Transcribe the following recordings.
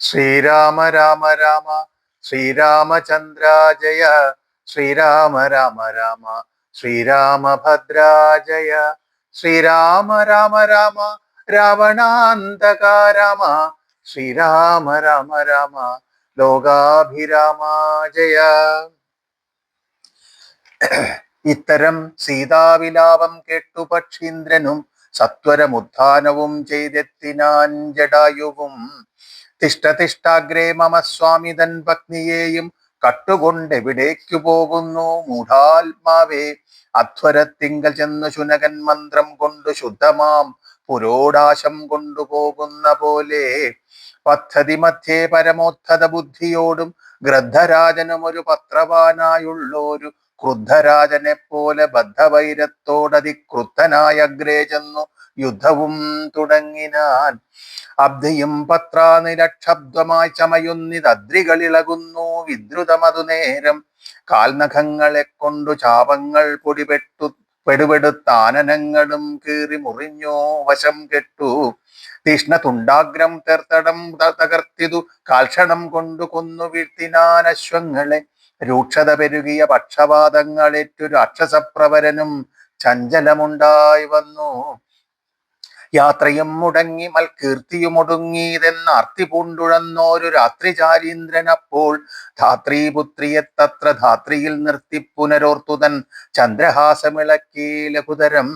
ശ്രീരാമ രാമ രാമ ശ്രീരാമചന്ദ്ര ജയ ശ്രീരാമ രാമ രാമ ശ്രീരാമഭദ്രാജയ ശ്രീരാമ രാമ രാമ രാവണാന്തക രാമ ശ്രീരാമ രാമ രാമ ലോകാഭിരാമ ജയ. ഇത്തരം സീതാവിലാപം കേട്ടു പക്ഷീന്ദ്രനും സത്വരമുത്ഥാനവും ചെയ്തെത്തിനാൻ ജടായുവും തിഷ്ടതിഷ്ടാഗ്രേ മമ സ്വാമി തൻ പത്നിയെയും കട്ടുകൊണ്ടെവിടേക്കു പോകുന്നു? മൂഢാത്മാവേ അധ്വരത്തിങ്കൽ ചെന്ന് ശുനകൻ മന്ത്രം കൊണ്ടു ശുദ്ധമാം പുരോടാശം കൊണ്ടുപോകുന്ന പോലെ. പദ്ധതി മധ്യേ പരമോത്ഥത ബുദ്ധിയോടും ഗ്രദ്ധരാജനും ഒരു പത്രവാനായുള്ളോരു ക്രുദ്ധരാജനെ പോലെ ബദ്ധവൈരത്തോടതിക്രുദ്ധനായ അഗ്രേ ചെന്നു യുദ്ധവും തുടങ്ങിനാൻ. അബ്ധിയും പത്രാനിരക്ഷബ്ദമായി ചമയുന്നിതദ്രികളിളകുന്നു വിദ്രുതമതു നേരം. കാൽനഖങ്ങളെ കൊണ്ടു ചാപങ്ങൾ പൊടിപെട്ടു പെടുപെടുത്താനനങ്ങളും കീറി മുറിഞ്ഞോ വശം കെട്ടു. തീഷ്ണ തുണ്ടാഗ്രം തേർത്തടം തകർത്തിതു കാൽക്ഷണം കൊണ്ടു കൊന്നു വീഴ്ത്തിനാൻ അശ്വങ്ങളെ രൂക്ഷത പെരുകിയ പക്ഷപാതങ്ങളേറ്റു രാക്ഷസപ്രവരനും ചഞ്ചലമുണ്ടായി വന്നു. യാത്രയും മുടങ്ങി മൽകീർത്തിയും ഒടുങ്ങിയതെന്നാർത്തി പൂണ്ടുഴന്നോരു രാത്രി ചാരീന്ദ്രൻ അപ്പോൾ ധാത്രീപുത്രിയെ തത്ര ധാത്രിയിൽ നിർത്തി പുനരോർത്തുതൻ ചന്ദ്രഹാസമിളക്കി ലഘുതരം.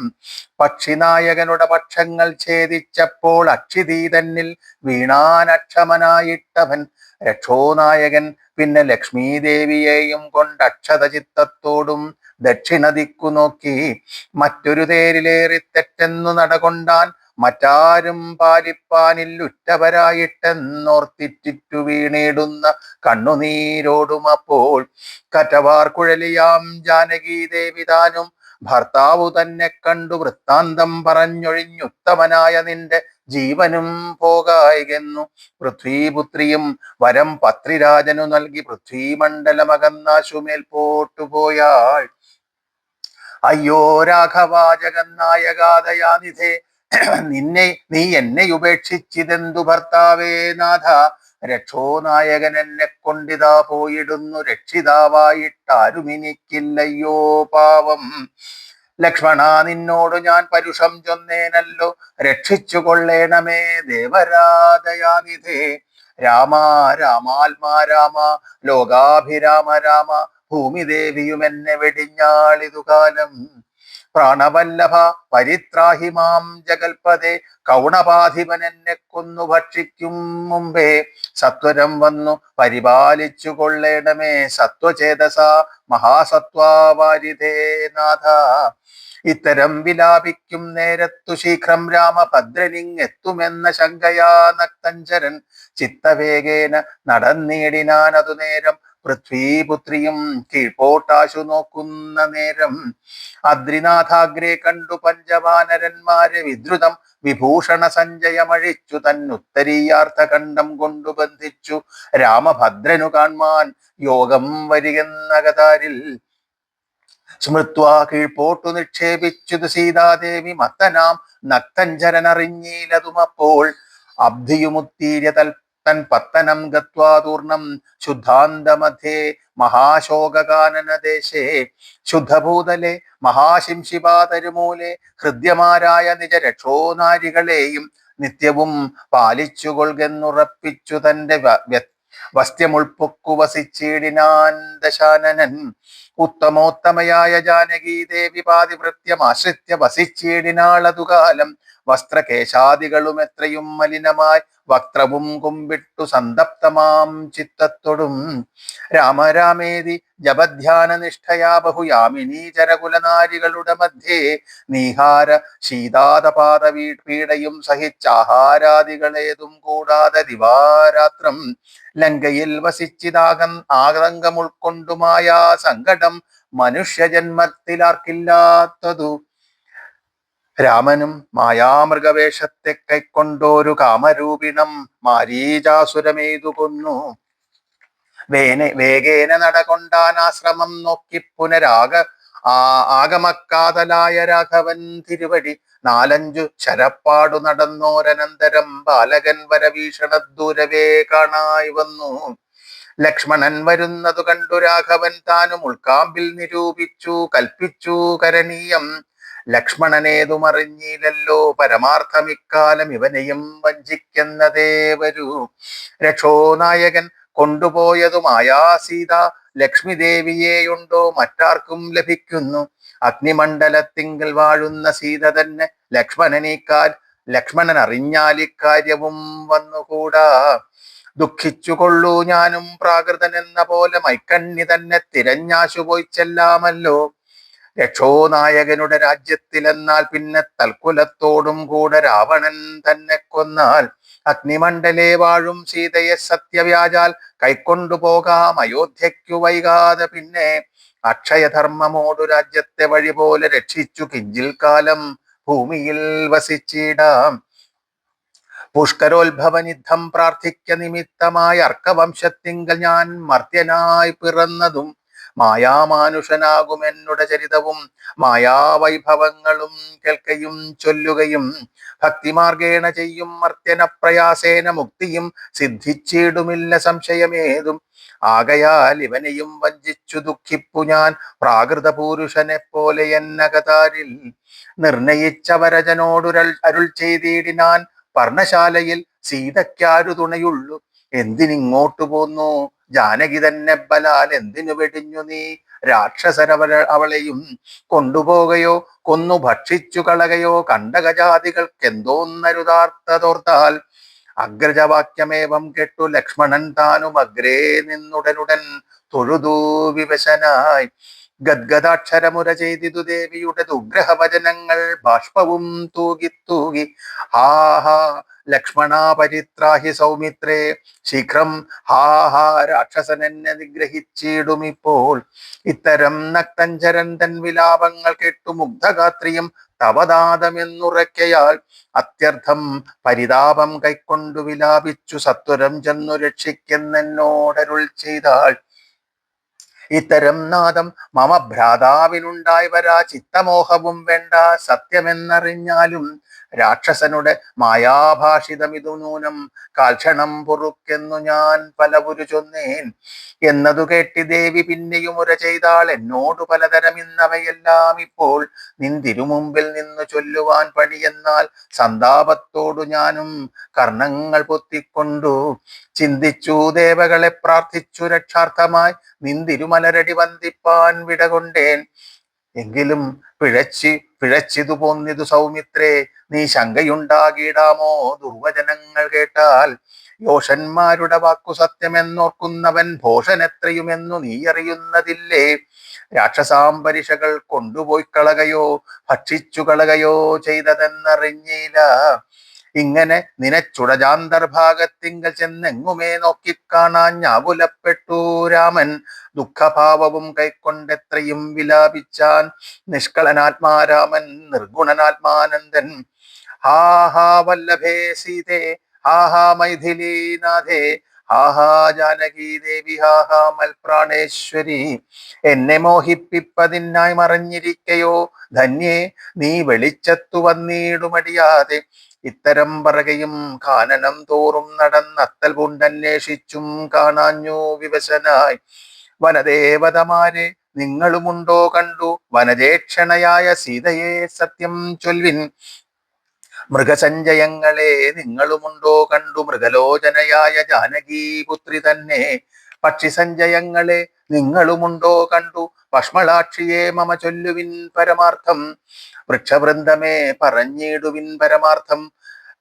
പക്ഷിനായകനുടെ പക്ഷങ്ങൾ ഛേദിച്ചപ്പോൾ അക്ഷിതീതന്നിൽ വീണാനക്ഷമനായിട്ടവൻ രക്ഷോനായകൻ പിന്നെ ലക്ഷ്മീദേവിയെയും കൊണ്ട് അക്ഷതചിത്തത്തോടും ദക്ഷിണ ദിക്കു നോക്കി. മറ്റൊരു തേരിലേറി തെറ്റെന്നു നടകൊണ്ടാൻ മറ്റാരും പാലിപ്പാനില്ലുറ്റവരായിട്ടെന്നോർത്തിറ്റിറ്റു വീണിടുന്ന കണ്ണുനീരോടും അപ്പോൾ കറ്റവാർ കുഴലിയാം ജാനകി ദേവിതാനും ഭർത്താവു തന്നെ കണ്ടു വൃത്താന്തം പറഞ്ഞൊഴിഞ്ഞുത്തമനായ നിന്റെ ജീവനും പോകായികെന്നു. പൃഥ്വീപുത്രിയും വരം പത്രിരാജനു നൽകി പൃഥ്വിമണ്ഡലമകന്നാശുമേൽ പോട്ടുപോയാൾ അയ്യോ രാഘവാചകൻ ജഗന്നായകാദയാനിധേ നിന്നെ നീ എന്നെ ഉപേക്ഷിച്ചിതെന്തു ഭർത്താവേ നാഥ? രക്ഷോ നായകൻ എന്നെ കൊണ്ടിതാ പോയിടുന്നു രക്ഷിതാവായിട്ടാരുമിനിക്കില്ലയ്യോ പാവം. ലക്ഷ്മണ നിന്നോട് ഞാൻ പരുഷം ചൊന്നേനല്ലോ രക്ഷിച്ചു കൊള്ളേണമേ ദേവരാധയാനിധേ രാമ രാമാത്മാ രാമ ലോകാഭിരാമ രാമ ഭൂമിദേവിയും എന്നെ വെടിഞ്ഞാളിതു കാലം പ്രാണവല്ലഭ പരിത്രാഹി മാം കൗണപാധിപൻ എന്നെ കൊന്നു ഭക്ഷിക്കും മുമ്പേ. സത്വരം വന്നു പരിപാലിച്ചു കൊള്ളേണമേ. സത്വചേതസ മഹാസത്വാവാരിധേ നാഥ. ഇത്തരം വിലാപിക്കും നേരത്തു ശീഘ്രം രാമഭദ്രനിങ്ങെത്തുമെന്ന ശങ്കയാ നക്തഞ്ചരൻ. ചിത്തവേഗേന നടന്നീടിനാനതു നേരം പൃഥ്വീപുത്രിയും കീഴ്പോട്ടാശു നോക്കുന്ന നേരം അദ്രിനാഥാഗ്രേ കണ്ടു പഞ്ചവാനരന്മാരെ വിദ്രുതം വിഭൂഷണ സഞ്ജയമഴിച്ചു തന്നുത്തരീയാർത്ഥ കണ്ഠം കൊണ്ടു ബന്ധിച്ചു രാമഭദ്രനു കാൺമാൻ യോഗം വരികെന്നകതാരിൽ സ്മൃത്വാ കീഴ്പോട്ടു നിക്ഷേപിച്ചു സീതാദേവി മത്തനാം നക്തഞ്ചരനറിഞ്ഞീലതുമപ്പോൾ അബ്ധിയുമുത്തീര്യ തൽ തൻ പത്തനം ഗത്വാതൂർണം ശുദ്ധാന്തമധ്യേ മഹാശോകാനനദേശേ ശുദ്ധഭൂതലെ മഹാശിംശിപാതരുമൂലെ ഹൃദ്യമാരായ നിജ രക്ഷോനാരികളെയും നിത്യവും പാലിച്ചുകൊള്ളുന്നുറപ്പിച്ചു തന്റെ വ- വ്യ- വസ്ത്യമുൾപ്പൊക്കു വസിച്ചിടിനാൻ ദശാനനൻ. ഉത്തമോത്തമയായ ജാനകീദേവി പാതിവൃത്യമാശ്രിത്യ വസിച്ചിടിനാളതുകാലം. വസ്ത്രകേശാദികളും എത്രയും മലിനമായി വക്ത്രവും കുമ്പിട്ടു സന്തപ്തമാം ചിത്തത്തൊടും. രാമരാമേതി ജപധ്യാന നിഷ്ഠയാ ബഹുയാമിനീ ചരകുലനാരികളുടെ മധ്യേ നീഹാര ശീതാതപാത പീഡയും സഹിച്ചാഹാരാദികളേതും കൂടാതെ ദിവാരാത്രം. ലങ്കയിൽ വസിച്ചിതാകം ആതങ്കമുൾക്കൊണ്ടുമായ സങ്കടം മനുഷ്യജന്മത്തിലാർക്കില്ലാത്തതു. രാമനും മായാമൃഗവേഷത്തെ കൈക്കൊണ്ടോരു കാമരൂപിണം മാരീചാസുരമേതു കൊന്നു. വേന വേഗേന നടകൊണ്ടാൻ ആശ്രമം നോക്കി പുനരാഗ ആ ആഗമക്കാതലായ രാഘവൻ തിരുവടി നാലഞ്ചു ശരപ്പാടു നടന്നോരനന്തരം ബാലകൻ വരവീഷണ ദൂരവേ കാണായി വന്നു. ലക്ഷ്മണൻ വരുന്നതു കണ്ടു രാഘവൻ താനും ഉൾക്കാമ്പിൽ നിരൂപിച്ചു കൽപ്പിച്ചു കരണീയം. ലക്ഷ്മണനേതുമറിഞ്ഞില്ലല്ലോ. പരമാർത്ഥമിക്കാലം ഇവനെയും വഞ്ചിക്കുന്നതേ വരൂ രക്ഷോനായകൻ കൊണ്ടുപോയതുമായാ സീത ലക്ഷ്മി ദേവിയെയുണ്ടോ മറ്റാർക്കും ലഭിക്കുന്നു. അഗ്നിമണ്ഡലത്തിങ്കൽ വാഴുന്ന സീത തന്നെ ലക്ഷ്മണനീക്കാൽ ലക്ഷ്മണൻ അറിഞ്ഞാൽ ഇക്കാര്യവും വന്നുകൂടാ. ദുഃഖിച്ചുകൊള്ളൂ ഞാനും പ്രാകൃതൻ എന്ന പോലെ മൈക്കണ്ണി തന്നെ തിരഞ്ഞാശു പോയി ചെല്ലാമല്ലോ. രക്ഷോനായകനുടെ രാജ്യത്തിലെന്നാൽ പിന്നെ തൽക്കുലത്തോടും കൂടെ രാവണൻ തന്നെ കൊന്നാൽ അഗ്നിമണ്ഡലേ വാഴും സീതയെ സത്യവ്യാജാൽ കൈക്കൊണ്ടുപോകാം അയോധ്യയ്ക്കു വൈകാതെ പിന്നെ അക്ഷയധർമ്മമോടു രാജ്യത്തെ വഴി പോലെ രക്ഷിച്ചു കിഞ്ചിൽ കാലം ഭൂമിയിൽ വസിച്ചിടാം. പുഷ്കരോത്ഭവനിദ്ധം പ്രാർത്ഥിക്ക നിമിത്തമായി അർക്കവംശത്തിങ്കൽ ഞാൻ മർത്യനായി പിറന്നതും മായാമാനുഷനാകുമെന്നുടെ ചരിതവും മായാവൈഭവങ്ങളും കേൾക്കയും ചൊല്ലുകയും ഭക്തിമാർഗേണ ചെയ്യും മർത്യന പ്രയാസേന മുക്തിയും സിദ്ധിച്ചിടുമില്ല സംശയമേതും. ആകയാൽ ഇവനെയും വഞ്ചിച്ചു ദുഃഖിപ്പു ഞാൻ പ്രാകൃത പുരുഷനെ പോലെ എന്നകതാരിൽ നിർണയിച്ച വരജനോടുരൾ അരുൾ ചെയ്തിടിനാൻ പർണശാലയിൽ സീതയ്ക്കാരു തുണയുള്ളു. എന്തിനിങ്ങോട്ടു പോന്നു? ജാനകി തന്നെ ബലാൽ എന്തിനു വെടിഞ്ഞു നീ? രാക്ഷസരവര അവളെയും കൊണ്ടുപോകയോ കൊന്നു ഭക്ഷിച്ചു കളകയോ കണ്ടകജാതികൾക്ക് എന്തോന്നരുതാർത്ഥതോർത്താൽ അഗ്രജവാക്യമേവം കേട്ടു ലക്ഷ്മണൻ താനും അഗ്രേ നിന്നുടനുടൻ തൊഴുതൂ വിവശനായി. ഗദ്ഗദാക്ഷരമുര ചെയ്തിതു ദേവിയുടെ ഉഗ്രഹവചനങ്ങൾ ബാഷ്പവും തൂകി തൂകി. ഹാ ഹാ ലക്ഷ്മണ പരിത്രാഹി സൗമിത്രേ ശീഘ്രം ഹാ ഹാ രാക്ഷസൻ എന്നെ നിഗ്രഹിച്ചിടുമിപ്പോൾ. ഇത്തരം നക്തഞ്ചരൻ തൻ വിലാപങ്ങൾ കേട്ടു മുഗ്ധഗാത്രിയും തവദാതമെന്നുറയ്ക്കയാൽ അത്യർത്ഥം പരിതാപം കൈക്കൊണ്ടു വിലാപിച്ചു സത്വരം ചെന്നു രക്ഷിക്കുന്നെന്നോടരുൾ ചെയ്താൾ ഇത്തരം നാദം മമ ഭ്രാതാവിനുണ്ടായി വരാ ചിത്തമോഹവും വേണ്ട സത്യമെന്നറിഞ്ഞാലും രാക്ഷസനുടെ മായാഭാഷിതമിതു നൂനം കാൽക്ഷണം പൊറുക്കെന്നു ഞാൻ പലവുരു ചൊന്നേൻ. എന്നതു കേട്ടി ദേവി പിന്നെയും ഉര ചെയ്താൾ. എന്നോട് പലതരം ഇന്നവയെല്ലാം ഇപ്പോൾ നിന്തിരുമുമ്പിൽ നിന്ന് ചൊല്ലുവാൻ പണിയെന്നാൽ സന്താപത്തോടു ഞാനും കർണങ്ങൾ പൊത്തിക്കൊണ്ടു. ചിന്തിച്ചു ദേവകളെ പ്രാർത്ഥിച്ചു രക്ഷാർത്ഥമായി നിന്തിരുമലരടി വന്ദിപ്പാൻ വിടകൊണ്ടേൻ. എങ്കിലും പിഴച്ചി പിഴച്ചിതു പോന്നിതു സൗമിത്രേ നീ ശങ്കയുണ്ടാകിടാമോ? ദുർവചനങ്ങൾ കേട്ടാൽ യോഷന്മാരുടെ വാക്കു സത്യമെന്നോർക്കുന്നവൻ ഭോഷനെത്രയുമെന്നു നീ അറിയുന്നതില്ലേ? രാക്ഷസാംബരിഷകൾ കൊണ്ടുപോയി കളകയോ ഭക്ഷിച്ചു കളകയോ ചെയ്തതെന്നറിഞ്ഞില്ല. ഇങ്ങനെ നിനച്ചുടജാന്തർഭാഗത്തിങ്കൽ ചെന്നെങ്ങുമേ നോക്കിക്കാണാൻ ഞാകുലപ്പെട്ടു രാമൻ. ദുഃഖഭാവവും കൈക്കൊണ്ടെത്രയും വിലാപിച്ചാൻ നിഷ്കളനാത്മാരാമൻ നിർഗുണനാത്മാനന്ദൻ. ഹാ ഹാ വല്ലഭേ സീതേ ഹാ ഹാ മൈഥിലീനാഥേ ആഹാ ജാനകി ദേവി ഹാ ഹാ മൽപ്രാണേശ്വരി. എന്നെ മോഹിപ്പിപ്പതിനായി മറിഞ്ഞിരിക്കയോ? ധന്യേ നീ വെളിച്ചത്തു വന്നിടുമടിയാതെ ഇത്തരം പറകയും കാനനം തോറും നടന്നത്തൽ കൊണ്ടന്വേഷിച്ചും കാണാഞ്ഞു വിവശനായി. വനദേവതമാരെ നിങ്ങളുമുണ്ടോ കണ്ടു? വനജേക്ഷണയായ സീതയെ സത്യം ചൊൽവിൻ. മൃഗസഞ്ചയങ്ങളെ നിങ്ങളുമുണ്ടോ കണ്ടു? മൃഗലോചനയായ ജാനകി പുത്രി തന്നെ. പക്ഷിസഞ്ചയങ്ങളെ നിങ്ങളുമുണ്ടോ കണ്ടു? പഷ്മളാക്ഷിയെ മമ ചൊല്ലുവിൻ പരമാർത്ഥം. വൃക്ഷവൃന്ദമേ പറഞ്ഞിടുവിൻ പരമാർത്ഥം.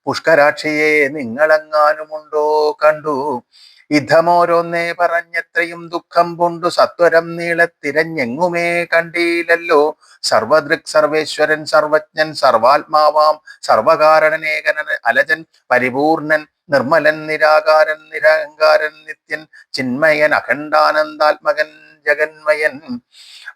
പുഷ്കരാക്ഷിയെ നിങ്ങളെങ്ങാനുമുണ്ടോ കണ്ടു. ഇതമോരോന്നേ പറഞ്ഞത്രയും ദുഃഖം കൊണ്ടു സത്വരം നീളത്തിരഞ്ഞെങ്ങുമേ കണ്ടീലല്ലോ സർവദൃക് സർവേശ്വരൻ സർവജ്ഞൻ സർവാത്മാവാം സർവകാരണനേകന അലജൻ പരിപൂർണൻ നിർമ്മലൻ നിരാകാരൻ നിരഹങ്കാരൻ നിത്യൻ ചിന്മയൻ അഖണ്ഡാനന്ദാത്മകൻ. ജഗന്മയൻ.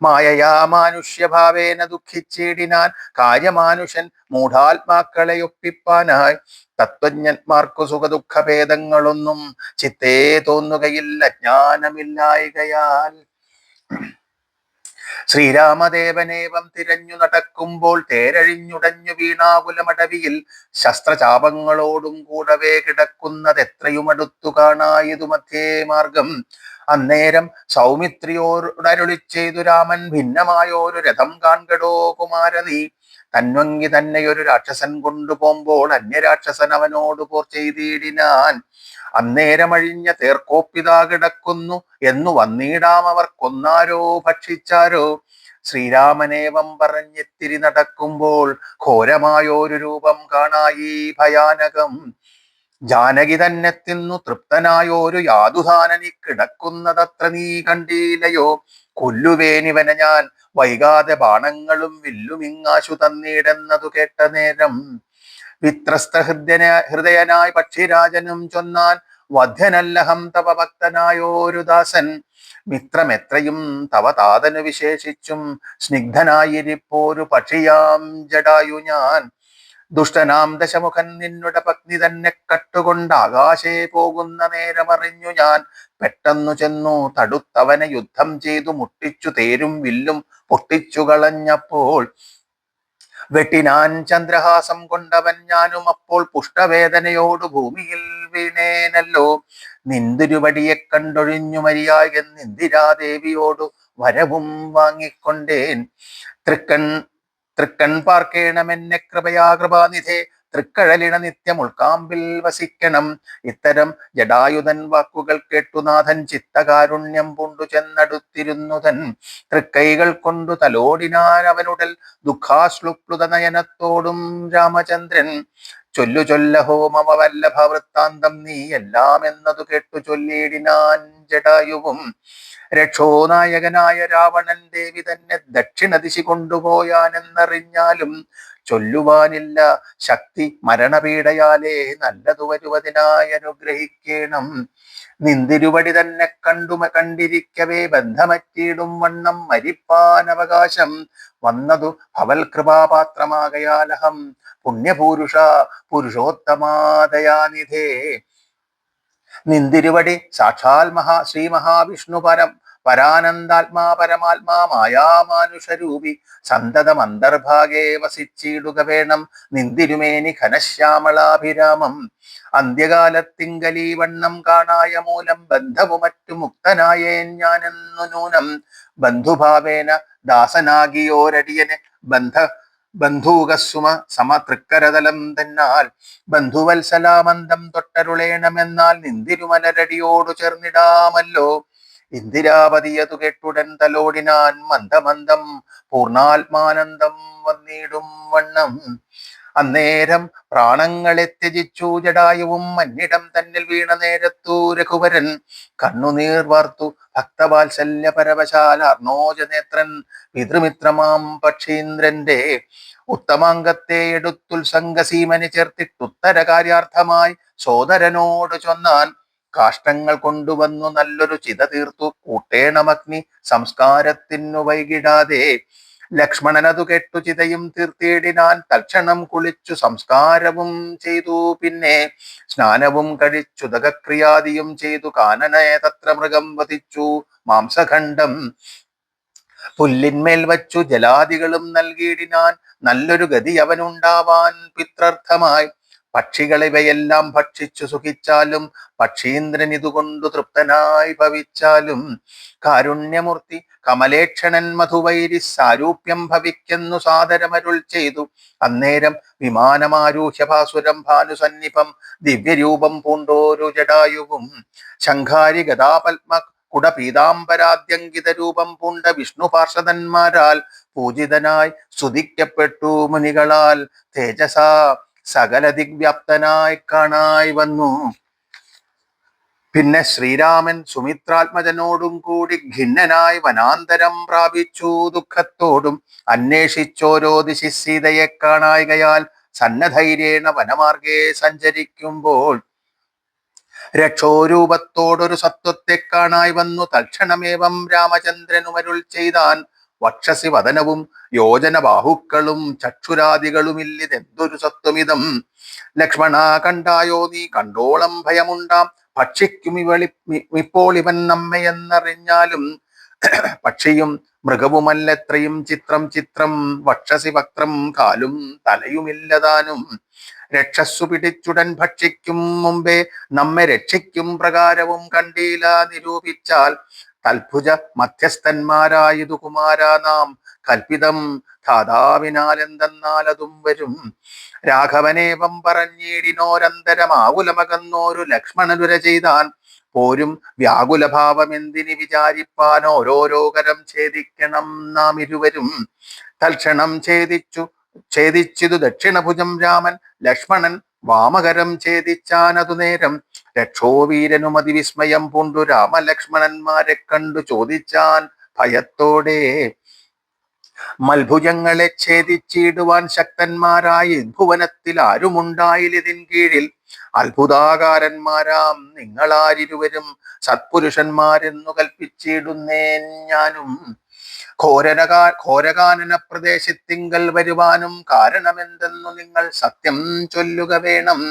മായയാ മാനുഷ്യഭാവേന ദുഃഖിച്ചിടിനാൻ കാര്യമാനുഷൻ മൂഢാത്മാക്കളെ ഒപ്പിപ്പാനായി. തത്വജ്ഞന്മാർക്കു സുഖദുഃഖഭേദങ്ങളൊന്നും ചിത്തേ തോന്നുകയില്ല ജ്ഞാനമില്ലായികയാൽ. ശ്രീരാമദേവനേവം തിരഞ്ഞു നടക്കുമ്പോൾ തേരഴിഞ്ഞുടഞ്ഞു വീണാകുലമടവിയിൽ ശസ്ത്രചാപങ്ങളോടും കൂടവേ കിടക്കുന്നത് എത്രയും അടുത്തു കാണായതു മധ്യേ മാർഗം. അന്നേരം സൗമിത്രിയോടരുളി ചെയ്തു രാമൻ ഭിന്നമായൊരു രഥം കാൺകടോ കുമാരതി തന്വങ്കി തന്നെ ഒരു രാക്ഷസൻ കൊണ്ടുപോകുമ്പോൾ അന്യരാക്ഷസൻ അവനോട് പോർ ചെയ്തിടിനാൻ. അന്നേരമഴിഞ്ഞ തേർക്കോപ്പിതാ കിടക്കുന്നു. എന്നു വന്നിടാം അവർ കൊന്നാരോ ഭക്ഷിച്ചാരോ. ശ്രീരാമനേവം പറഞ്ഞെത്തിരി നടക്കുമ്പോൾ ഘോരമായൊരു രൂപം കാണായി ഭയാനകം. ജാനകി തന്നെ തിന്നു തൃപ്തനായോരു യാതുധാനനി കിടക്കുന്നതത്ര നീ കണ്ടീലയോ കൊല്ലുവേനിവനെ ഞാൻ വൈകാതെ ബാണങ്ങളും വില്ലുമിങ്ങാശു തന്നീടെന്നതു കേട്ട നേരം വിത്രസ്ത ഹൃദയന ഹൃദയനായി പക്ഷിരാജനും ചൊന്നാൻ വധ്യനല്ലഹം തവ ഭക്തനായോരു ദാസൻ. മിത്രമെത്രയും തവ താതനു വിശേഷിച്ചും സ്നിഗ്ധനായിരിപ്പോരു പക്ഷിയാം ജടായു ഞാൻ. ദുഷ്ടനാം ദശമുഖൻ നിന്നുടെ പത്നി തന്നെ കട്ടുകൊണ്ട് ആകാശേ പോകുന്ന നേരമറിഞ്ഞു ഞാൻ. പെട്ടെന്നു ചെന്നു തടുത്തവനെ യുദ്ധം ചെയ്തു മുട്ടിച്ചു തേരും വില്ലും പൊട്ടിച്ചു കളഞ്ഞപ്പോൾ വെട്ടിനാൻ ചന്ദ്രഹാസം കൊണ്ടവൻ ഞാനും അപ്പോൾ പുഷ്ടവേദനയോട് ഭൂമിയിൽ വീണേനല്ലോ. നിന്തിരുവടിയെ കണ്ടൊഴിഞ്ഞു മരിയായ നിന്ദിരാദേവിയോടു വരവും വാങ്ങിക്കൊണ്ടേൻ. തൃക്കൺ തൃക്കൺ പാർക്കേണമെന്നെ കൃപയാ കൃപാനിധേ. തൃക്കഴലിണ നിത്യം ഉൾക്കാമ്പിൽ വസിക്കണം. ഇത്തരം ജടായുധൻ വാക്കുകൾ കേട്ടുനാഥൻ ചിത്തകാരുണ്യം പൂണ്ടു ചെന്നടുത്തിരുന്നുതൻ തൃക്കൈകൾ കൊണ്ടു തലോടിനാൻ അവനുടൽ ദുഃഖാശ്ലുപ്ലുത നയനത്തോടും രാമചന്ദ്രൻ. ചൊല്ലു ചൊല്ല ഹോമവല്ലഭ വല്ലഭ വൃത്താന്തം നീ എല്ലാം എന്നതു കേട്ടു ചൊല്ലിയിടിനാൻ ജടായുവും. രക്ഷോനായകനായ രാവണൻ ദേവി തന്നെ ദക്ഷിണ ദിശി കൊണ്ടുപോയാനെന്നറിഞ്ഞാലും ചൊല്ലുവാനില്ല ശക്തി മരണപീഡയാലേ നല്ലതു വരുവതിനായി അനുഗ്രഹിക്കണം. നിന്തിരുവടി തന്നെ കണ്ടു കണ്ടിരിക്കവേ ബന്ധമറ്റിയിടും വണ്ണം മരിപ്പാൻ അവകാശം വന്നതു ഭവൽ കൃപാപാത്രമാകയാലഹം. പുണ്യപൂരുഷ പുരുഷോത്തമാദയാനിധേ. നിന്തിരുവടി സാക്ഷാൽ മഹാ ശ്രീ മഹാവിഷ്ണു പരം പരാനന്ദാത്മാ പരമാത്മാ മായാമാനുഷരൂപി. സന്തതം അന്തർഭാഗേ വസിച്ചിടുക വേണം നിന്തിരുമേനി ഘനശ്യാമളാഭിരാമം. അന്ത്യകാലത്തിങ്കലീ വണ്ണം കാണായ മൂലം ബന്ധവു മറ്റു മുക്തനായേൻ ഞാനെന്നു നൂനം. ബന്ധുഭാവേന ദാസനാകിയോരടിയനെ ബന്ധ ബന്ധൂകസുമ സമതൃക്കരതലം തന്നാൽ. ബന്ധുവത്സലാമന്ദം തൊട്ടരുളേണമെന്നാൽ നിന്തിരുമലരടിയോടു ചേർന്നിടാമല്ലോ. ഇന്ദിരാപതിയതു കെട്ടുടൻ തലോടിനാൻ മന്ദമന്ദം പൂർണാത്മാനന്ദം വന്നിടും വണ്ണം. അന്നേരം പ്രാണങ്ങളെ ത്യജിച്ചു ജടായുവും മന്നിടം തന്നിൽ വീണ നേരത്തു രഘുവരൻ കണ്ണുനീർ വാർത്തു ഭക്തവാത്സല്യ പരവശാല അർണോജനേത്രൻ പിതൃമിത്രമാം പക്ഷീന്ദ്രന്റെ ഉത്തമാംഗത്തെ എടുത്തുത്സംഗസീമനി ചേർത്തിട്ടുത്തര കാര്യാർത്ഥമായി സോദരനോട് ചൊന്നാൻ കാഷ്ടങ്ങൾ കൊണ്ടുവന്നു നല്ലൊരു ചിത തീർത്തു. കൂട്ടേണമഗ്നി സംസ്കാരത്തിനു വൈകിടാതെ ലക്ഷ്മണനതു കെട്ടു ചിതയും തീർത്തിയിടിനാൻ. തൽക്ഷണം കുളിച്ചു സംസ്കാരവും ചെയ്തു. പിന്നെ സ്നാനവും കഴിച്ചു. ദഗക്രിയാദിയും ചെയ്തു. കാനനയെ തത്ര മൃഗം വധിച്ചു. മാംസഖണ്ഡം പുല്ലിന്മേൽ വച്ചു. ജലാദികളും നൽകിയിടിനാൻ. നല്ലൊരു ഗതി അവനുണ്ടാവാൻ. പിത്രർത്ഥമായി പക്ഷികളിവയെല്ലാം ഭക്ഷിച്ചു സുഖിച്ചാലും പക്ഷീന്ദ്രൻ ഇതുകൊണ്ടു തൃപ്തനായി ഭവിച്ചാലും. കാരുണ്യമൂർത്തി കമലേക്ഷണൻ മധുവൈരി സാരൂപ്യം ഭവിക്കുന്നു സാദരമരുൾ ചെയ്തു. അന്നേരം വിമാനമാരൂഹ്യ ഭാസുരം ഭാനുസന്നിപം ദിവ്യരൂപം പൂണ്ടോരു ജടായുവും. ശംഖാരി ഗതാപത്മ കുടപീതാംബരാദ്യങ്കിത രൂപം പൂണ്ട വിഷ്ണു പാർഷദന്മാരാൽ പൂജിതനായി സ്തുതിക്കപ്പെട്ടു മുനികളാൽ. തേജസാ സകല ദിഗ്വ്യാപ്തനായി കാണായി വന്നു. പിന്നെ ശ്രീരാമൻ സുമിത്രാത്മജനോടും കൂടി ഖിന്നനായി വനാന്തരം പ്രാപിച്ചു ദുഃഖത്തോടും അന്വേഷിച്ചോരോ ദിശി സീതയെ കാണായികയാൽ സന്നധൈര്യേണ വനമാർഗേ സഞ്ചരിക്കുമ്പോൾ രക്ഷോരൂപത്തോടൊരു സത്വത്തെ കാണായി വന്നു. തൽക്ഷണമേവം രാമചന്ദ്രനുമരുൾ ചെയ്താൻ വക്ഷസി വദനവും യോജന ബാഹുക്കളും ചക്ഷുരാദികളുമില്ലിതെന്തൊരു സത്വമിതം? ലക്ഷ്മണ കണ്ടായോ നീ? കണ്ടോളം ഭയമുണ്ടാം. ഭക്ഷിക്കും ഇവളി ഇപ്പോൾ ഇവൻ നമ്മയെന്നറിഞ്ഞാലും പക്ഷിയും മൃഗവുമല്ലത്രയും ചിത്രം ചിത്രം. വക്ഷസി വക്രം കാലും തലയുമില്ലതാനും. രക്ഷസ്സു പിടിച്ചുടൻ ഭക്ഷിക്കും മുമ്പേ നമ്മെ രക്ഷിക്കും പ്രകാരവും കണ്ടീല നിരൂപിച്ചാൽ തൽഭുജ മധ്യസ്ഥന്മാരായതു കുമാരാ നാം. കൽപ്പിതം അതും വരും. രാഘവനേവം പറഞ്ഞേടിനോരന്തരമാകുലമകന്നോരു ലക്ഷ്മണനുര ചെയ്താൻ പോരും. വ്യാകുലഭാവം എന്തിനി വിചാരിപ്പാൻ ഓരോരോ കരം ഛേദിക്കണം നാം ഇരുവരും. തൽക്ഷണം ഛേദിച്ചു ഛേദിച്ചിതു ദക്ഷിണഭുജം രാമൻ. ലക്ഷ്മണൻ വാമകരം ഛേദിച്ചാനതു നേരം രക്ഷോവീരനും അതിവിസ്മയം പൂണ്ടു രാമലക്ഷ്മണന്മാരെ കണ്ടു ചോദിച്ചാൻ ഭയത്തോടെ. മൽഭുജങ്ങളെ ഛേദിച്ചിടുവാൻ ശക്തന്മാരായി ഭുവനത്തിൽ ആരുമുണ്ടായിലിതിൻ കീഴിൽ? അത്ഭുതാകാരന്മാരാം നിങ്ങളാരിരുവരും സത്പുരുഷന്മാരെന്നു കൽപ്പിച്ചിടുന്നേൻ ഞാനും. ഘോരനകാ ഘോരകാനന പ്രദേശത്തിങ്കൽ വരുവാനും കാരണമെന്തെന്നു നിങ്ങൾ സത്യം ചൊല്ലുക വേണം.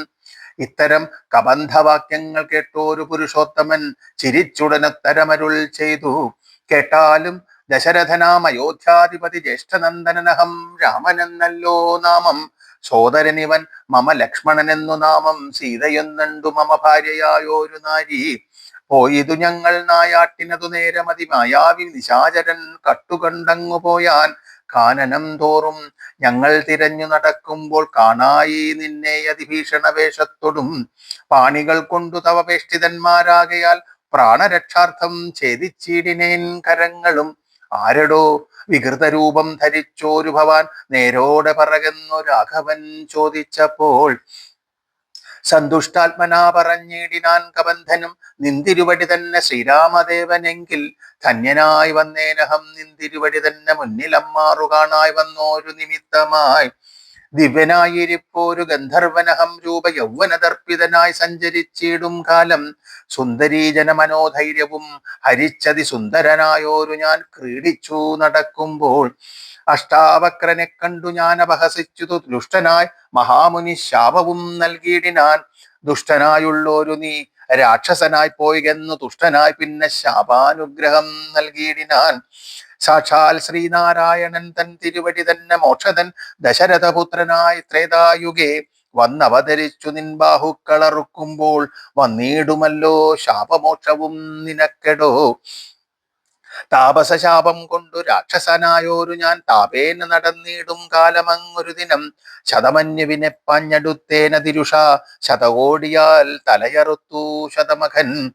ഇത്തരം കബന്ധവാക്യങ്ങൾ കേട്ടോരു പുരുഷോത്തമൻ ചിരിച്ചുടനത്തരമരുൾ ചെയ്തു. കേട്ടാലും ദശരഥനാം അയോധ്യാധിപതി ജ്യേഷ്ഠനന്ദനനഹം രാമനെന്നല്ലോ നാമം. സോദരനിവൻ മമ ലക്ഷ്മണനെന്നു നാമം. സീതയെന്നുണ്ടു മമ ഭാര്യയായോരു നാരി. പോയിതു ഞങ്ങൾ നായാട്ടിനതു നേരമതി. മായാവി നിശാചരൻ കട്ടുകണ്ടങ്ങു പോയാൻ കാനനം തോറും ഞങ്ങൾ തിരഞ്ഞു നടക്കുമ്പോൾ കാണായി നിന്നെ അതിഭീഷണ വേഷത്തൊടും. പാണികൾ കൊണ്ടു തവപേഷ്ടിതന്മാരാകയാൽ പ്രാണരക്ഷാർത്ഥം ഛേദിച്ചിടിനേൻ കരങ്ങളും. ആരടോ വികൃതരൂപം ധരിച്ചോരു ഭവാൻ നേരോടെ പറകുന്നു രാഘവൻ ചോദിച്ചപ്പോൾ സന്തുഷ്ടാത്മനാ പറഞ്ഞിടിനാൻ കബന്ധനും നിന്തിരുവടി തന്നെ ശ്രീരാമദേവനെങ്കിൽ ധന്യനായി വന്നേനഹം നിന്തിരുവടി തന്നെ മുന്നിലമ്മാറു കാണായി വന്നോരു നിമിത്തമായി. ദിവ്യനായിരിപ്പോരു ഗന്ധർവനഹം രൂപ യൗവനതർപ്പിതനായി സഞ്ചരിച്ചിടും കാലം സുന്ദരീജന മനോധൈര്യവും ഹരിച്ചതി സുന്ദരനായോരു ഞാൻ ക്രീഡിച്ചു നടക്കുമ്പോൾ അഷ്ടാവക്രനെ കണ്ടു ഞാൻ അപഹസിച്ചു ദുഷ്ടനായി മഹാമുനി ശാപവും നൽകിയിടിനാൻ. ദുഷ്ടനായുള്ളോരു നീ രാക്ഷസനായി പോയി പോയികെന്നു തുഷ്ടനായി പിന്നെ ശാപാനുഗ്രഹം നൽകിയിടിനാൻ. സാക്ഷാൽ ശ്രീനാരായണൻ തൻ തിരുവടി തന്നെ മോക്ഷതൻ ദശരഥപുത്രനായി ത്രേതായുഗേ. വന്നവതരിച്ചു നിൻ ബാഹുക്കളറുക്കുമ്പോൾ വന്നിടുമല്ലോ ശാപമോക്ഷവും നിനക്കെടോ. താപസശാപം കൊണ്ടു രാക്ഷസനായോരു ഞാൻ താപേന നടന്നിടും കാലമങ്ങൊരു ദിനം. ശതമന്യുവിനെ പഞ്ഞടുത്തേന തിരുഷ ശതകോടിയാൽ തലയറുത്തു ശതമഖൻ.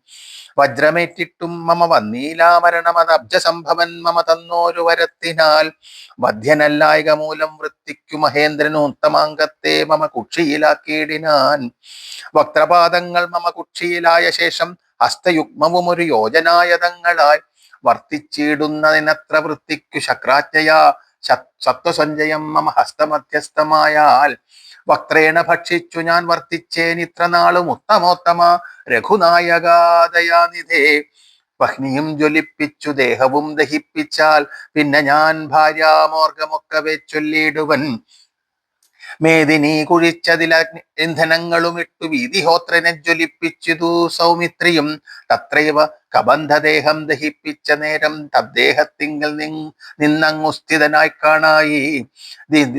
വജ്രമേറ്റിട്ടും മമ വന്നീലാമരണമതബ്ജസംഭവൻ മമ തന്നോരു വരത്തിനാൽ. മധ്യനല്ലായക മൂലം വൃത്തിക്കു മഹേന്ദ്രനു ഉത്തമാംഗത്തെ മമ കുക്ഷിയിലാക്കിയിടിനാൻ. വക്രപാദങ്ങൾ മമ കുക്ഷിയിലായ ശേഷം ഹസ്തയുഗ്മവും ഒരു യോജനായതങ്ങളായി. വർത്തിച്ചിടുന്നതിനത്ര വൃത്തിക്കു ശക്രാജ്ഞയാ സത്വസഞ്ജയം മമ ഹസ്തമധ്യസ്ഥമായാൽ. വക്രേണ ഭക്ഷിച്ചു ഞാൻ വർത്തിച്ചേനിത്ര നാളും ഉത്തമോത്തമ രഘുനായകാദയാനിധേ. പഹ്നിയും ജ്വലിപ്പിച്ചു ദേഹവും ദഹിപ്പിച്ചാൽ പിന്നെ ഞാൻ ഭാര്യാമോർഗമൊക്കെ ചൊല്ലിയിടുവൻ മേദിനി കുഴിച്ചതിൽ ഇന്ധനങ്ങളും ഇട്ടു വീതിഹോത്രനെ ജ്വലിപ്പിച്ചിതു സൗമിത്രിയും. തത്രൈവ കബന്ധദേഹം ദഹിപ്പിച്ച നേരം തദ്ദേഹത്തിങ്കിൽ നിന്നങ്ങു സ്ഥിതനായി കാണായി.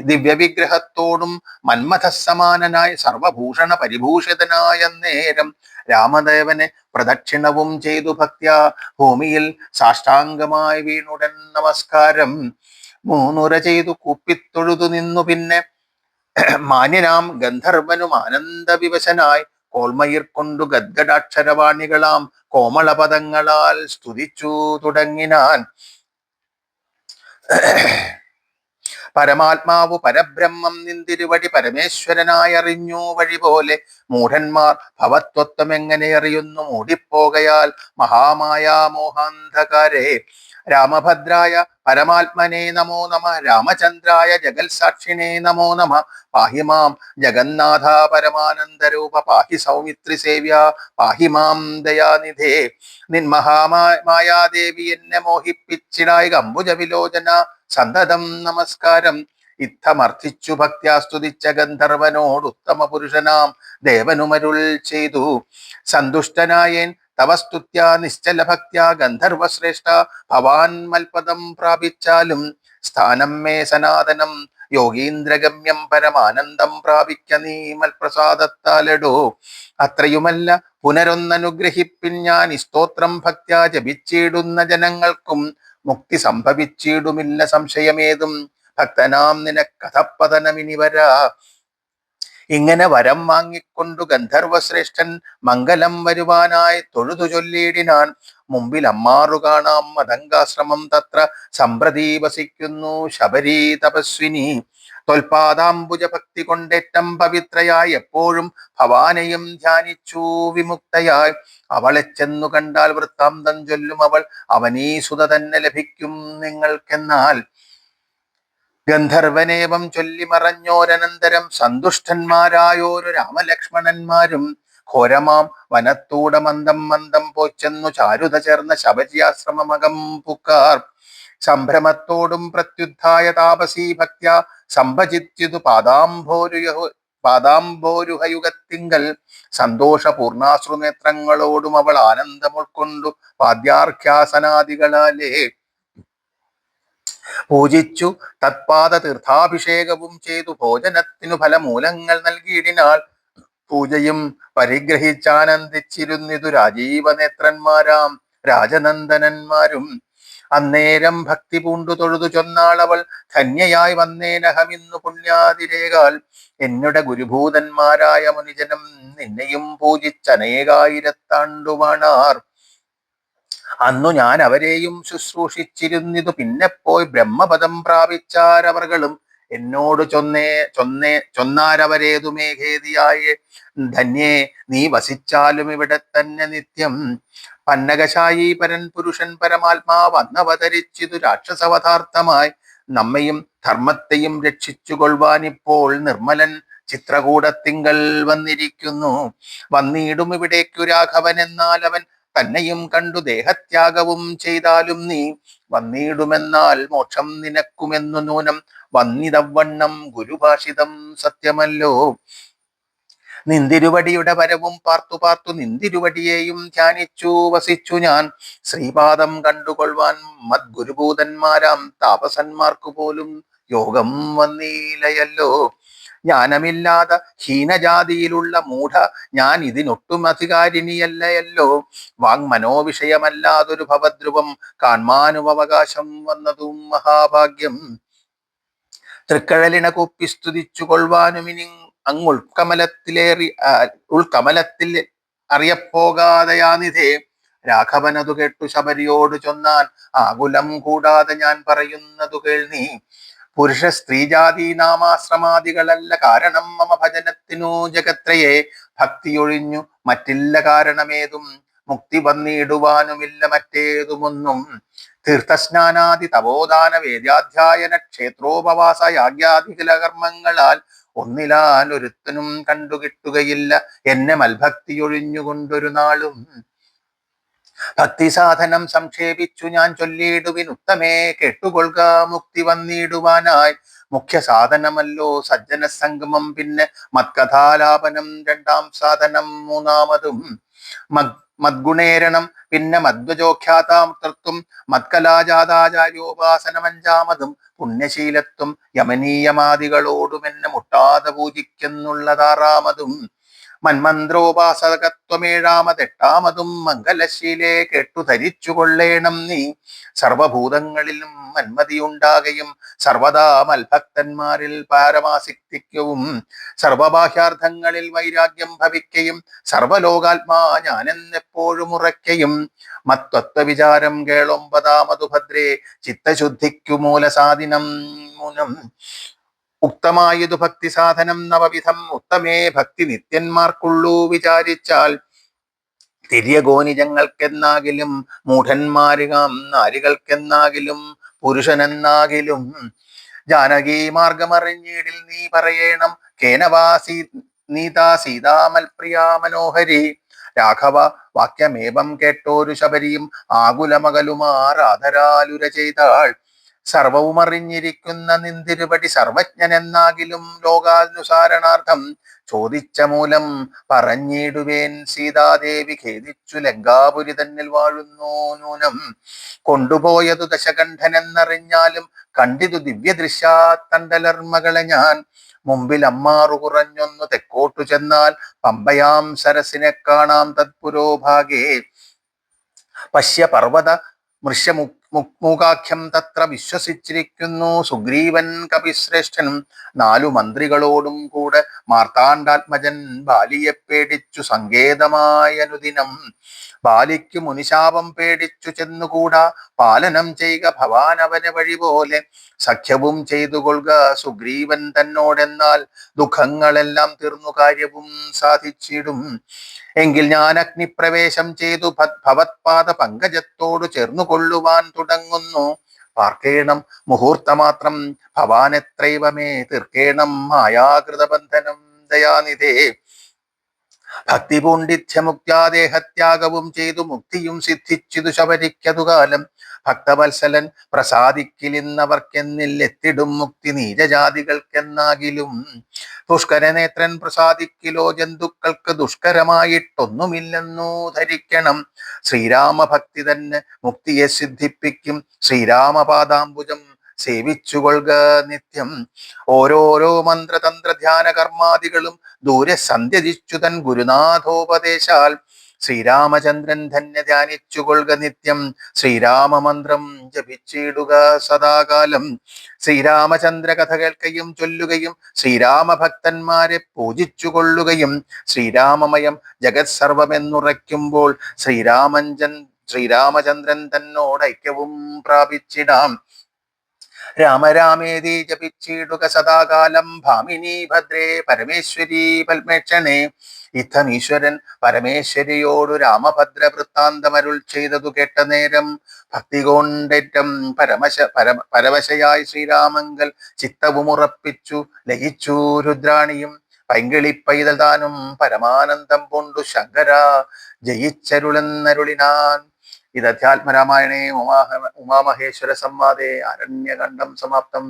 ദിവ്യവിഗ്രഹത്തോടും മന്മഥ സമാനനായി സർവഭൂഷണ പരിഭൂഷിതനായ നേരം രാമദേവനെ പ്രദക്ഷിണവും ചെയ്തു ഭക്ത്യ. ഭൂമിയിൽ സാഷ്ടാംഗമായി വീണുടൻ നമസ്കാരം. മൂന്നുര ചെയ്തു കൂപ്പിത്തൊഴുതു നിന്നു പിന്നെ മാന്യനാം ഗന്ധർവനും ആനന്ദവിവശനായി കോൾമയിർ കൊണ്ടു ഗദ്ഗടാക്ഷരവാണികളാം കോമളപദങ്ങളാൽ സ്തുതിച്ചു തുടങ്ങിനാൻ. പരമാത്മാവു പരബ്രഹ്മം നിന്തിരുവടി പരമേശ്വരനായി അറിഞ്ഞു വഴി പോലെ മൂഢന്മാർ ഭവത്വത്വം എങ്ങനെ അറിയുന്നു? മൂടിപ്പോകയാൽ മഹാമായ മോഹാന്ധകാരേ രാമഭദ്രായ പരമാത്മനെ നമോ നമ രാമചന്ദ്രായ ജഗൽസാക്ഷിണേ നമോ നമ പാഹി മാം ജഗന്നാഥ പരമാനന്ദരൂപ പാഹി സൗമിത്രി സേവ്യ പാഹി മാം ദയാനിധേ. നിൻ മഹാമായാദേവി എന്നെ മോഹിപ്പിച്ചിടായി അംബുജ വിലോചന സന്തതം നമസ്കാരം. ഇത്തമർത്ഥിച്ചു ഭക്തിയാസ്തുതിച്ച ഗന്ധർവനോട് ഉത്തമ പുരുഷനാം ദേവനുമരുൾ ചെയ്തു. സന്തുഷ്ടനായേൻ തവസ്തുത്യ നിശ്ചലഭക്തിയ ഗന്ധർവശ്രേഷ്ഠ ഭവാൻ മൽപദം പ്രാപിച്ചാലും സ്ഥാനം മേ സനാതനം യോഗീന്ദ്രഗമ്യം പരമാനന്ദം പ്രാപിക്ക നീ മൽപ്രസാദത്താലടോ അത്രയുമല്ല പുനരൊന്നനുഗ്രഹിപ്പിൻ ഞാൻ സ്തോത്രം ഭക്ത്യ ജപിച്ചിടുന്ന ജനങ്ങൾക്കും മുക്തി സംഭവിച്ചിടുമില്ല സംശയമേതും. ഭക്തനാം നിനക്കഥപ്പതനമിനി വരാ. ഇങ്ങനെ വരം വാങ്ങിക്കൊണ്ടു ഗന്ധർവശ്രേഷ്ഠൻ മംഗലം വരുവാനായി തൊഴുതു ചൊല്ലിയിടിനാൻ. മുമ്പിൽ അമ്മാറു കാണാം മതങ്കാശ്രമം തത്ര സമ്പ്രതി വസിക്കുന്നു ശബരി തപസ്വിനി. തൊൽപാദാംബുജ ഭക്തി കൊണ്ടേറ്റം പവിത്രയായി എപ്പോഴും ഭവാനെയും ധ്യാനിച്ചു വിമുക്തയായി. അവളെ ചെന്നു കണ്ടാൽ വൃത്താന്തം ചൊല്ലും അവൾ അവനീ സുത തന്നെ ലഭിക്കും നിങ്ങൾക്കെന്നാൽ. ഗന്ധർവനേവം ചൊല്ലി മറഞ്ഞോരനന്തരം സന്തുഷ്ടന്മാരായോരു രാമലക്ഷ്മണന്മാരും ഘോരമാം വനത്തൂട മന്ദം മന്ദം പോച്ചെന്നു ചാരുത ചേർന്ന ശബരിയാശ്രമമകം പുക്കാർ. സംഭ്രമത്തോടും പ്രത്യുദ്ധായ താപസീ ഭക്യ സംഭജിത്യതു പാദാംഭോരുയഹു പാദാംബോരുഹയുഗത്തിങ്കൽ. സന്തോഷപൂർണാശ്രുനേത്രങ്ങളോടും അവൾ ആനന്ദം ഉൾക്കൊണ്ടു പാദ്യാർഘ്യാസനാദികളാലേ. പൂജിച്ചു തത്പാദ തീർത്ഥാഭിഷേകവും ചെയ്തു ഭോജനത്തിനു ഫലമൂലങ്ങൾ നൽകിയിടിനാൾ പൂജയും പരിഗ്രഹിച്ചാനന്ദിച്ചിരുന്നിതു രാജീവനേത്രന്മാരാം രാജനന്ദനന്മാരും. അന്നേരം ഭക്തി പൂണ്ടു തൊഴുതു ചൊന്നാളവൾ ധന്യയായി വന്നേനഹമിന്നു പുണ്യാതിരേകാൽ. എന്നുടെ ഗുരുഭൂതന്മാരായ മുനിജനം നിന്നെയും പൂജിച്ചനേകായിരത്താണ്ടുവാണാർ അന്നു ഞാൻ അവരെയും ശുശ്രൂഷിച്ചിരുന്നിതു. പിന്നെ പോയി ബ്രഹ്മപദം പ്രാപിച്ചാരവർകളും എന്നോട് ചൊന്നേ ചൊന്നേ ചൊന്നാരവരേതു മേഘേതിയായ ധന്യേ നീ വസിച്ചാലും ഇവിടെ തന്നെ നിത്യം. പന്നകശായി പരൻ പുരുഷൻ പരമാത്മാവ് അന്നവതരിച്ചിതു രാക്ഷസവതാർത്ഥമായി. നമ്മയും ധർമ്മത്തെയും രക്ഷിച്ചു കൊള്ളുവാനിപ്പോൾ നിർമ്മലൻ ചിത്രകൂടത്തിങ്കൽ വന്നിരിക്കുന്നു. വന്നിടും ഇവിടേക്കു രാഘവൻ എന്നാൽ അവൻ തന്നെയും കണ്ടു ദേഹത്യാഗവും ചെയ്താലും നീ വന്നിടുമെന്നാൽ മോക്ഷം നിനക്കുമെന്നു നൂനം വന്നിതവണ്ണം ഗുരുഭാഷിതം സത്യമല്ലോ. നിന്തിരുവടിയുടെ വരവും പാർത്തു പാർത്തു നിന്തിരുവടിയെയും ധ്യാനിച്ചു വസിച്ചു ഞാൻ. ശ്രീപാദം കണ്ടുകൊള്ളുവാൻ മദ്ഗുരുഭൂതന്മാരാം താപസന്മാർക്കു പോലും യോഗം വന്നീലയല്ലോ. ജ്ഞാനമില്ലാത്ത ഹീനജാതിയിലുള്ള മൂഢ ഞാൻ ഇതിനൊട്ടും അധികാരിണിയല്ലയല്ലോ. വാങ്മനോവിഷയമല്ലാതൊരു ഭവദ്രുവം കാൺമാനും അവകാശം വന്നതും മഹാഭാഗ്യം. തൃക്കഴലിണ കൊപ്പി സ്തുതിച്ചു കൊള്ളുവാനും ഇനി അങ്ങ് ഉൾക്കമലത്തിലേറി ഉൾക്കമലത്തിൽ അറിയപ്പോകാതെയാനിധേ രാഘവനതു കേട്ടു ശബരിയോട് ചൊന്നാൻ ആകുലം കൂടാതെ ഞാൻ പറയുന്നതു കേൾനീ പുരുഷ സ്ത്രീജാതി നാമാശ്രമാദികളല്ല കാരണം മമ ഭജനത്തിനു ജഗത്രയെ. ഭക്തിയൊഴിഞ്ഞു മറ്റില്ല കാരണമേതും. മുക്തി വന്നിടുവാനുമില്ല മറ്റേതുമൊന്നും. തീർത്ഥസ്നാനാദി തപോദാന വേദ്യാധ്യായന ക്ഷേത്രോപവാസ യാഗ്യാദികല കർമ്മങ്ങളാൽ ഒന്നിലാൽ ഒരുത്തനും കണ്ടുകിട്ടുകയില്ല. എന്നെ മൽഭക്തിയൊഴിഞ്ഞുകൊണ്ടൊരു നാളും ഭക്തി സാധനം സംക്ഷേപിച്ചു ഞാൻ ചൊല്ലിയിടുവിൻ ഉത്തമേ. കേട്ടുകൊള്ളുക മുക്തി വന്നിടുവാനായി. മുഖ്യ സാധനമല്ലോ സജ്ജന സംഗമം പിന്നെ മത്കഥാലാപനം രണ്ടാം സാധനം മൂന്നാമതും മദ് മദ്ഗുണേരണം. പിന്നെ മദ്വജോഖ്യാതാമൃത്വം മത്കലാജാതാചാര്യോപാസനം അഞ്ചാമതും പുണ്യശീലത്വം യമനീയമാദികളോടുമെന്നെ മുട്ടാതെ പൂജിക്കുന്നുള്ളതാറാമതും മന്മന്ത്രോപാസകത്വമേഴാമതെട്ടാമതും മംഗലശീലെ കേട്ടു ധരിച്ചു കൊള്ളേണം നീ. സർവഭൂതങ്ങളിലും മന്മതിയുണ്ടാകയും സർവദാ മൽഭക്തന്മാരിൽ പാരമാസിക്തിക്കവും സർവബാഹ്യാർത്ഥങ്ങളിൽ വൈരാഗ്യം ഭവിക്കയും സർവലോകാത്മാ ഞാനെന്നെപ്പോഴും ഉറയ്ക്കയും. മത്വത്വ വിചാരം കേളൊമ്പതാമതു ഭദ്രേ ചിത്തശുദ്ധിക്കു മൂലസാദിനം ഉക്തമായതു ഭക്തി സാധനം നവവിധം ഉത്തമേ ഭക്തി നിത്യന്മാർക്കുള്ളൂ വിചാരിച്ചാൽ. തിര്യഗോനിജങ്ങൾക്കെന്നാകിലും മൂഢന്മാരികാം നാരികൾക്കെന്നാകിലും പുരുഷനെന്നാകിലും. ജാനകി മാർഗമറിഞ്ഞീടിൽ നീ പറയണം കേനവാസി നീതാ സീതാമൽപ്രിയാ മനോഹരി. രാഘവ വാക്യമേവം കേട്ടോരു ശബരിയും ആകുലമകലുമാറാധരാലുര ചെയ്താൾ. സർവവും അറിഞ്ഞിരിക്കുന്ന നിന്തിരുപടി സർവജ്ഞനെന്നാകിലും ലോകാനുസാരണാർത്ഥം ചോദിച്ച മൂലം പറഞ്ഞിടുവേൻ സീതാദേവി ഖേദിച്ചു ലങ്കാപുരി തന്നിൽ വാഴുന്നു നൂനം. കൊണ്ടുപോയതു ദശകണ്ഠനെന്നറിഞ്ഞാലും കണ്ടിതു ദിവ്യദൃശ്യാ തണ്ടലർമകളെ ഞാൻ. മുമ്പിൽ അമ്മാറു കുറഞ്ഞൊന്നു തെക്കോട്ടു ചെന്നാൽ പമ്പയാം സരസിനെ കാണാം തത്പുരോഭാഗേ. പശ്യ പർവത മൃഷ്യമു മുക്മുഖാഖ്യം തത്ര വിശ്വസിച്ചിരിക്കുന്നു. സുഗ്രീവൻ കപിശ്രേഷ്ഠൻ നാലു മന്ത്രികളോടും കൂടെ മാർത്താണ്ഡാത്മജൻ ബാലിയെ പേടിച്ചു. സങ്കേതമായ അനുദിനം ബാലിക്കു മുനിശാപം പേടിച്ചു ചെന്നുകൂടാ. പാലനം ചെയ്യുക ഭവാനവന് വഴി പോലെ സഖ്യവും ചെയ്തു കൊള്ളുക സുഗ്രീവൻ തന്നോടെന്നാൽ ദുഃഖങ്ങളെല്ലാം തീർന്നു കാര്യവും സാധിച്ചിടും. എങ്കിൽ ഞാൻ അഗ്നിപ്രവേശം ചെയ്തു. ഭവത്പാദ പങ്കജത്തോട് ചേർന്നുകൊള്ളുവാൻ തുടങ്ങുന്നു. പാർക്കേണം മുഹൂർത്തമാത്രം ഭവാനെത്രൈവമേ തീർക്കേണം. മായാകൃതബന്ധനം ദയാനിധേ. ഭക്തി പൂണ്ടിത്യമുക്ത്യാദേഹത്യാഗവും ചെയ്തു മുക്തിയും സിദ്ധിച്ചിതു ശബരിക്കതു കാലം ഭക്തവത്സലൻ പ്രസാദിക്കിലിന്നവർക്കെന്നിൽ എത്തിടും മുക്തി നീചജാതികൾക്കെന്നാകിലും. പുഷ്കരനേത്രൻ പ്രസാദിക്കിലോ ജന്തുക്കൾക്ക് ദുഷ്കരമായിട്ടൊന്നുമില്ലെന്നു ധരിക്കണം. ശ്രീരാമഭക്തി തന്നെ മുക്തിയെ സിദ്ധിപ്പിക്കും. ശ്രീരാമപാദാംബുജം സേവിച്ചുകൊള്ളുക നിത്യം. ഓരോരോ മന്ത്രതന്ത്ര ധ്യാന കർമാദികളും ദൂരെ സന്ധ്യതിച്ചു തൻ ഗുരുനാഥോപദേശാൽ. ശ്രീരാമചന്ദ്രൻ ധന്യ ധ്യാനിച്ചുകൊള്ളുക നിത്യം. ശ്രീരാമമന്ത്രം ജപിച്ചിടുക സദാകാലം. ശ്രീരാമചന്ദ്ര കഥ കേൾക്കുകയും ചൊല്ലുകയും ശ്രീരാമഭക്തന്മാരെ പൂജിച്ചുകൊള്ളുകയും ശ്രീരാമമയം ജഗത് സർവമെന്നുറയ്ക്കുമ്പോൾ ശ്രീരാമഞ്ചൻ ശ്രീരാമചന്ദ്രൻ തന്നോട് ഐക്യവും പ്രാപിച്ചിടാം രാമരാമേതി ജപിച്ചിടുക സദാകാലം. ഭാമിനി ഭദ്രേ പരമേശ്വരി പൽമേക്ഷണേ ഇത്തം ഈശ്വരൻ പരമേശ്വരിയോടു രാമഭദ്ര വൃത്താന്തമരുൾ ചെയ്തതു കേട്ട നേരം ഭക്തി കൊണ്ടേറ്റം പരമശ പരമ പരവശയായി ശ്രീരാമങ്കൽ ചിത്തവും ഉറപ്പിച്ചു ലയിച്ചു രുദ്രാണിയും പൈങ്കിളി പൈതൽ താനും പരമാനന്ദം കൊണ്ടു ശങ്കര. ജയിച്ചരുളെന്നരുളിനാൻ ഇത് അധ്യാത്മരാമായണേ ഉമാഹ ഉമാമഹേശ്വര സംവാദേ അരണ്യകണ്ഠം സമാപ്തം.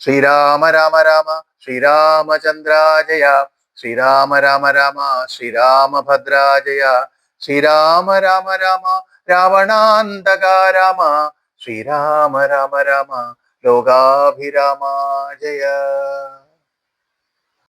ശ്രീരാമ രാമ രാമ ശ്രീരാമചന്ദ്രാജയ ശ്രീരാമ രാമ രാമ ശ്രീരാമഭദ്രാജയ ശ്രീരാമ രാമ രാമ രാവണാന്തക രാമ ശ്രീരാമ രാമ രാമ ലോകാഭിരാമ ജയ